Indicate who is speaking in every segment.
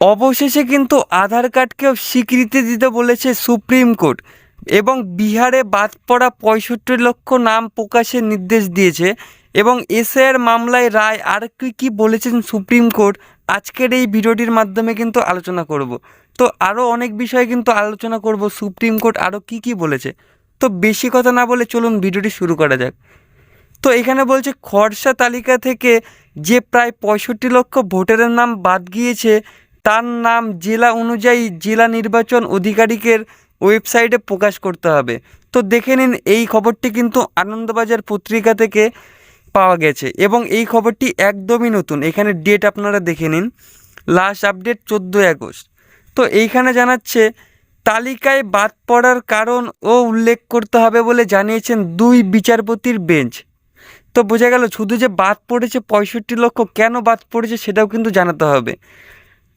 Speaker 1: অবশেষে কিন্তু আধার কার্ডকেও স্বীকৃতি দিতে বলেছে সুপ্রিম কোর্ট এবং বিহারে বাদ পড়া পঁয়ষট্টি লক্ষ নাম প্রকাশের নির্দেশ দিয়েছে এবং এসআইয়ের মামলায় রায় আর কি কী বলেছেন সুপ্রিম কোর্ট আজকের এই ভিডিওটির মাধ্যমে কিন্তু আলোচনা করব। তো আরও অনেক বিষয়ে কিন্তু আলোচনা করব, সুপ্রিম কোর্ট আরও কী কী বলেছে। তো বেশি কথা না বলে চলুন ভিডিওটি শুরু করা যাক। তো এখানে বলছে, খরসা তালিকা থেকে যে প্রায় পঁয়ষট্টি লক্ষ ভোটারের নাম বাদ গিয়েছে তার নাম জেলা অনুযায়ী জেলা নির্বাচন আধিকারিকের ওয়েবসাইটে প্রকাশ করতে হবে। তো দেখে নিন, এই খবরটি কিন্তু আনন্দবাজার পত্রিকা থেকে পাওয়া গেছে এবং এই খবরটি একদমই নতুন। এখানে ডেট আপনারা দেখে নিন লাস্ট আপডেট চোদ্দোই আগস্ট। তো এইখানে জানাচ্ছে, তালিকায় বাদ পড়ার কারণ ও উল্লেখ করতে হবে বলে জানিয়েছেন দুই বিচারপতির বেঞ্চ। তো বোঝা গেল, শুধু যে বাদ পড়েছে পঁয়ষট্টি লক্ষ, কেন বাদ পড়েছে সেটাও কিন্তু জানাতে হবে।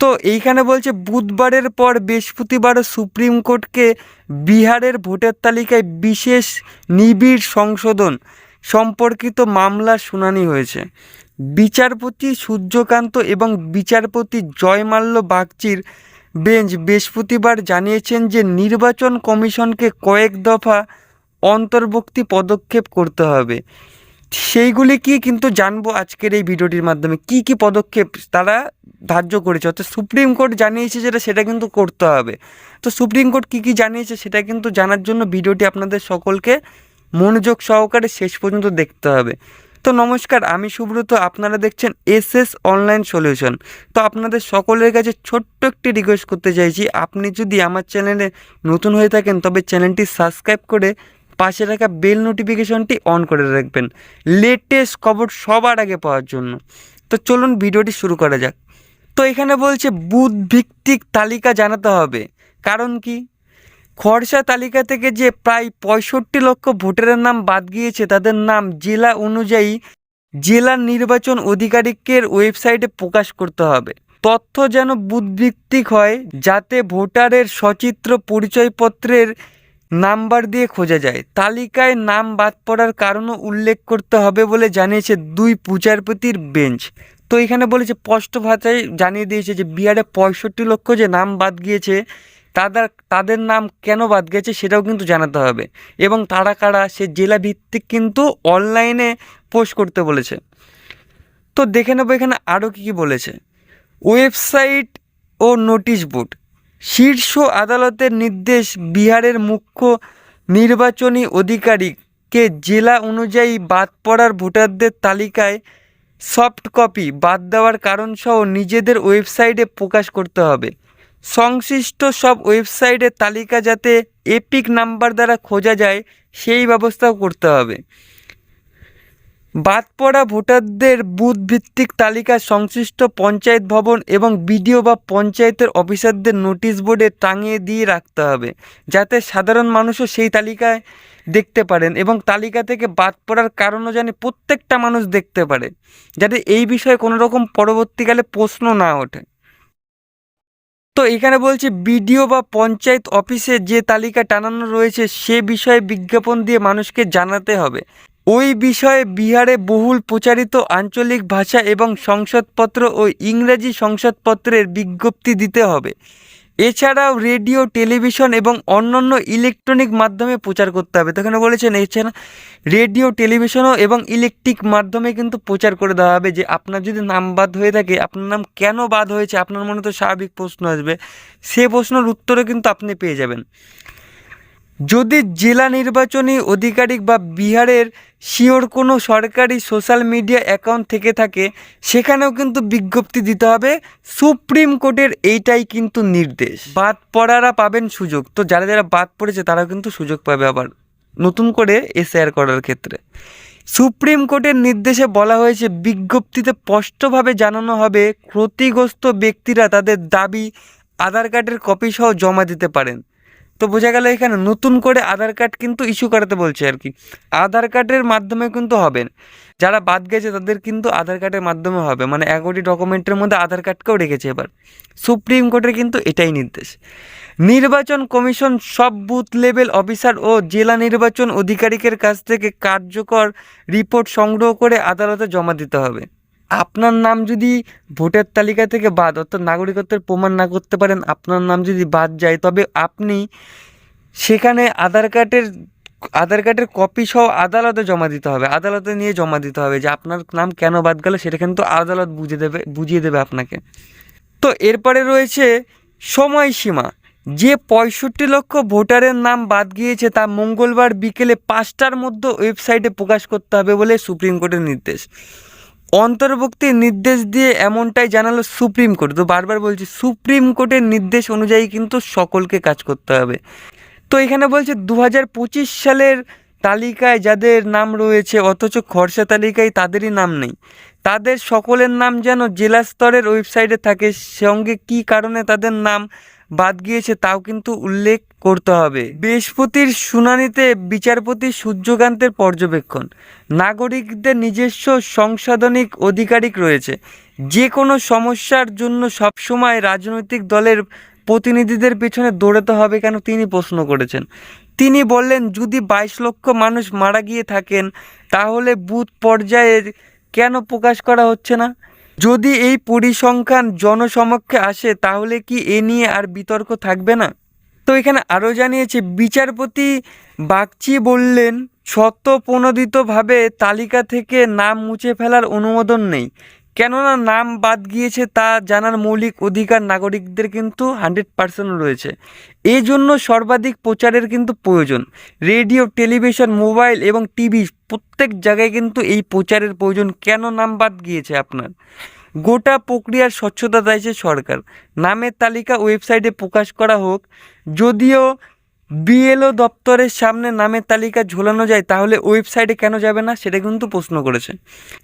Speaker 1: তো এইখানে বলছে, বুধবারের পর বৃহস্পতিবারও সুপ্রিম কোর্টকে বিহারের ভোটার তালিকায় বিশেষ নিবিড় সংশোধন সম্পর্কিত মামলার শুনানি হয়েছে। বিচারপতি সূর্যকান্ত এবং বিচারপতি জয়মাল্য বাগচির বেঞ্চ বৃহস্পতিবার জানিয়েছেন যে নির্বাচন কমিশনকে কয়েক দফা অন্তর্ভুক্তি পদক্ষেপ করতে হবে। সেইগুলি কি কিন্তু জানব আজকের এই ভিডিওটির মাধ্যমে। কি কি পদক্ষেপ তারা ধার্য করেছে? অর্থাৎ সুপ্রিম কোর্ট জানিয়েছে যেটা, সেটা কিন্তু করতে হবে। তো সুপ্রিম কোর্ট কী কী জানিয়েছে, সেটা কিন্তু জানার জন্য ভিডিওটি আপনাদের সকলকে মনোযোগ সহকারে শেষ পর্যন্ত দেখতে হবে। তো নমস্কার, আমি সুব্রত, আপনারা দেখছেন এস এস অনলাইন সলিউশন। তো আপনাদের সকলের কাছে ছোট্ট একটি রিকোয়েস্ট করতে চাইছি, আপনি যদি আমার চ্যানেলে নতুন হয়ে থাকেন, তবে চ্যানেলটি সাবস্ক্রাইব করে পাশে রাখা বেল নোটিফিকেশনটি অন করে রাখবেন। লেটেস্ট খবর সবার আগে পাওয়ার জন্য। তো চলুন ভিডিওটি শুরু করা যাক। তো এখানে বলছে বুথ ভিত্তিক তালিকা জানাতে হবে। কারণ কি? খরচা তালিকা থেকে যে প্রায় পঁয়ষট্টি লক্ষ ভোটারের নাম বাদ গিয়েছে, তাদের নাম জেলা অনুযায়ী জেলা নির্বাচন আধিকারিকের ওয়েবসাইটে প্রকাশ করতে হবে। তথ্য যেন বুধভিত্তিক হয়, যাতে ভোটারের সচিত্র পরিচয়পত্রের নাম্বার দিয়ে খোঁজা যায়। তালিকায় নাম বাদ পড়ার কারণও উল্লেখ করতে হবে বলে জানিয়েছে দুই বিচারপতির বেঞ্চ। তো এখানে বলেছে, স্পষ্ট ভাষায় জানিয়ে দিয়েছে যে, বিহারে পঁয়ষট্টি লক্ষ যে নাম বাদ গিয়েছে, তাদের তাদের নাম কেন বাদ গেছে সেটাও কিন্তু জানাতে হবে। এবং তারা কারা, সে জেলা ভিত্তিক কিন্তু অনলাইনে পোস্ট করতে বলেছে। তো দেখে নেব এখানে আরও কী কী বলেছে। ওয়েবসাইট ও নোটিশ বোর্ড। শীর্ষ আদালতের নির্দেশ বিহারের মুখ্য নির্বাচনী আধিকারিককে জেলা অনুযায়ী বাদ পড়ার ভোটারদের তালিকায় সফট কপি বাদ দেওয়ার কারণসহ নিজেদের ওয়েবসাইটে প্রকাশ করতে হবে। সংশ্লিষ্ট সব ওয়েবসাইটের তালিকা যাতে এপিক নাম্বার দ্বারা খোঁজা যায়, সেই ব্যবস্থাও করতে হবে। বাদ পড়া ভোটারদের বুথ ভিত্তিক তালিকা সংশ্লিষ্ট পঞ্চায়েত ভবন এবং বিডিও বা পঞ্চায়েতের অফিসারদের নোটিশ বোর্ডে টাঙিয়ে দিয়ে রাখতে হবে, যাতে সাধারণ মানুষও সেই তালিকায় দেখতে পারেন এবং তালিকা থেকে বাদ পড়ার কারণও জানি প্রত্যেকটা মানুষ দেখতে পারে, যাতে এই বিষয়ে কোনো রকম পরবর্তীকালে প্রশ্ন না ওঠে। তো এখানে বলছে, বিডিও বা পঞ্চায়েত অফিসে যে তালিকা টানানো রয়েছে সে বিষয়ে বিজ্ঞাপন দিয়ে মানুষকে জানাতে হবে। ওই বিষয়ে বিহারে বহুল প্রচারিত আঞ্চলিক ভাষা এবং সংসদপত্র ও ইংরেজি সংসদপত্রের বিজ্ঞপ্তি দিতে হবে। এছাড়াও রেডিও, টেলিভিশন এবং অন্যান্য ইলেকট্রনিক মাধ্যমে প্রচার করতে হবে। তো এখানে বলেছেন, এছাড়া রেডিও, টেলিভিশনও এবং ইলেকট্রিক মাধ্যমে কিন্তু প্রচার করে দেওয়া হবে। যে আপনার যদি নাম বাদ হয়ে থাকে, আপনার নাম কেন বাদ হয়েছে, আপনার মনে তো স্বাভাবিক প্রশ্ন আসবে। সে প্রশ্নের উত্তরও কিন্তু আপনি পেয়ে যাবেন। যদি জেলা নির্বাচনী আধিকারিক বা বিহারের শিওর কোনো সরকারি সোশ্যাল মিডিয়া অ্যাকাউন্ট থেকে থাকে, সেখানেও কিন্তু বিজ্ঞপ্তি দিতে হবে। সুপ্রিম কোর্টের এইটাই কিন্তু নির্দেশ। বাদ পড়ারা পাবেন সুযোগ। তো যারা যারা বাদ পড়েছে, তারাও কিন্তু সুযোগ পাবে আবার নতুন করে এসআর করার ক্ষেত্রে। সুপ্রিম কোর্টের নির্দেশে বলা হয়েছে, বিজ্ঞপ্তিতে স্পষ্টভাবে জানানো হবে, ক্ষতিগ্রস্ত ব্যক্তিরা তাদের দাবি, আধার কার্ডের কপি সহ জমা দিতে পারেন। তো বোঝা গেল এখানে নতুন করে আধার কার্ড কিন্তু ইস্যু করাতে বলছে আর কি। আধার কার্ডের মাধ্যমে কিন্তু হবে যারা বাদ গেছে তাদের কিন্তু আধার কার্ডের মাধ্যমে হবে। মানে এগারোটি ডকুমেন্টের মধ্যে আধার কার্ডকেও রেখেছে এবার। সুপ্রিম কোর্টের কিন্তু এটাই নির্দেশ। নির্বাচন কমিশন সব বুথ লেভেল অফিসার ও জেলা নির্বাচন আধিকারিকের কাছ থেকে কার্যকর রিপোর্ট সংগ্রহ করে আদালতে জমা দিতে হবে। আপনার নাম যদি ভোটার তালিকা থেকে বাদ, অর্থাৎ নাগরিকত্বের প্রমাণ না করতে পারেন, আপনার নাম যদি বাদ যায়, তবে আপনি সেখানে আধার কার্ডের আধার কার্ডের কপি সহ আদালতে জমা দিতে হবে। আদালতে নিয়ে জমা দিতে হবে যে আপনার নাম কেন বাদ গেল, সেটা কিন্তু আদালত বুঝে দেবে, বুঝিয়ে দেবে আপনাকে। তো এরপরে রয়েছে সময়সীমা। যে পঁয়ষট্টি লক্ষ ভোটারের নাম বাদ গিয়েছে, তা মঙ্গলবার বিকেলে পাঁচটার মধ্যে ওয়েবসাইটে প্রকাশ করতে হবে বলে সুপ্রিম কোর্টের নির্দেশ। অন্তর্ভুক্তি নির্দেশ দিয়ে এমনটাই জানালো সুপ্রিম কোর্ট। তো বারবার বলছি, সুপ্রিম কোর্টের নির্দেশ অনুযায়ী কিন্তু সকলকে কাজ করতে হবে। তো এখানে বলছে দু হাজার পঁচিশ সালের তালিকায় যাদের নাম রয়েছে, অথচ খরচা তালিকায় তাদেরই নাম নেই, তাদের সকলের নাম যেন জেলা স্তরের ওয়েবসাইটে থাকে, সঙ্গে কী কারণে তাদের নাম বাদ গিয়েছে, তাও কিন্তু উল্লেখ করতে হবে। বৃহস্পতির শুনানিতে বিচারপতি সূর্যকান্তের পর্যবেক্ষণ। নাগরিকদের নিজস্ব সংসাধনিক অধিকারিক রয়েছে। যে কোনো সমস্যার জন্য সবসময় রাজনৈতিক দলের প্রতিনিধিদের পেছনে দৌড়াতে হবে কেন তিনি প্রশ্ন করেছেন। তিনি বললেন, যদি বাইশ লক্ষ মানুষ মারা গিয়ে থাকেন, তাহলে বুথ পর্যায়ে কেন প্রকাশ করা হচ্ছে না? যদি এই পরিসংখ্যান জনসমক্ষে আসে, তাহলে কি এ নিয়ে আর বিতর্ক থাকবে না? তো এখানে আরও জানিয়েছে, বিচারপতি বাগচি বললেন, স্বতঃপ্রণোদিতভাবে তালিকা থেকে নাম মুছে ফেলার অনুমোদন নেই। কেননা নাম বাদ গিয়েছে, তা জানার মৌলিক অধিকার নাগরিকদের কিন্তু হান্ড্রেড পার্সেন্ট রয়েছে। এই জন্য সর্বাধিক প্রচারের কিন্তু প্রয়োজন। রেডিও, টেলিভিশন, মোবাইল এবং টিভি প্রত্যেক জায়গায় কিন্তু এই প্রচারের প্রয়োজন। কেন নাম বাদ গিয়েছে আপনার? গোটা প্রক্রিয়ার স্বচ্ছতা চাইছে সরকার। নামের তালিকা ওয়েবসাইটে প্রকাশ করা হোক। যদিও বিএলও দপ্তরের সামনে নামের তালিকা ঝোলানো যায়, তাহলে ওয়েবসাইটে কেন যাবে না? সেটা কিন্তু প্রশ্ন করেছে।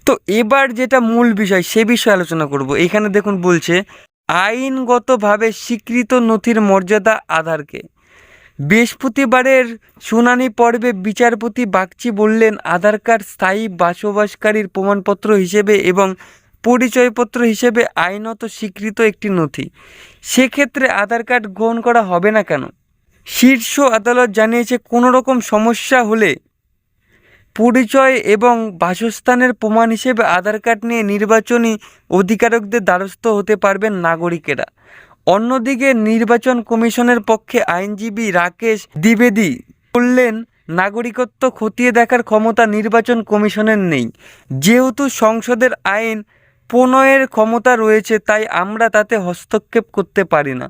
Speaker 1: তো এবার যেটা মূল বিষয়, সে বিষয়ে আলোচনা করব। এখানে দেখুন বলছে, আইনগতভাবে স্বীকৃত নথির মর্যাদা আধারকে। বৃহস্পতিবারের শুনানি পর্বে বিচারপতি বাগচি বললেন, আধার কার্ড স্থায়ী বাসবাসকারীর প্রমাণপত্র হিসেবে এবং পরিচয়পত্র হিসেবে আইনত স্বীকৃত একটি নথি। সেক্ষেত্রে আধার কার্ড গ্রহণ করা হবে না কেন? শীর্ষ আদালত জানিয়েছে কোনো রকম সমস্যা হলে পরিচয় এবং বাসস্থানের প্রমাণ হিসেবে আধার কার্ড নিয়ে নির্বাচনী অধিকারকদের দ্বারস্থ হতে পারবেন নাগরিকেরা। অন্যদিকে নির্বাচন কমিশনের পক্ষে আইনজীবী রাকেশ দ্বিবেদী বললেন, নাগরিকত্ব খতিয়ে দেখার ক্ষমতা নির্বাচন কমিশনের নেই। যেহেতু সংসদের আইন প্রণয়ের ক্ষমতা রয়েছে, তাই আমরা তাতে হস্তক্ষেপ করতে পারি না।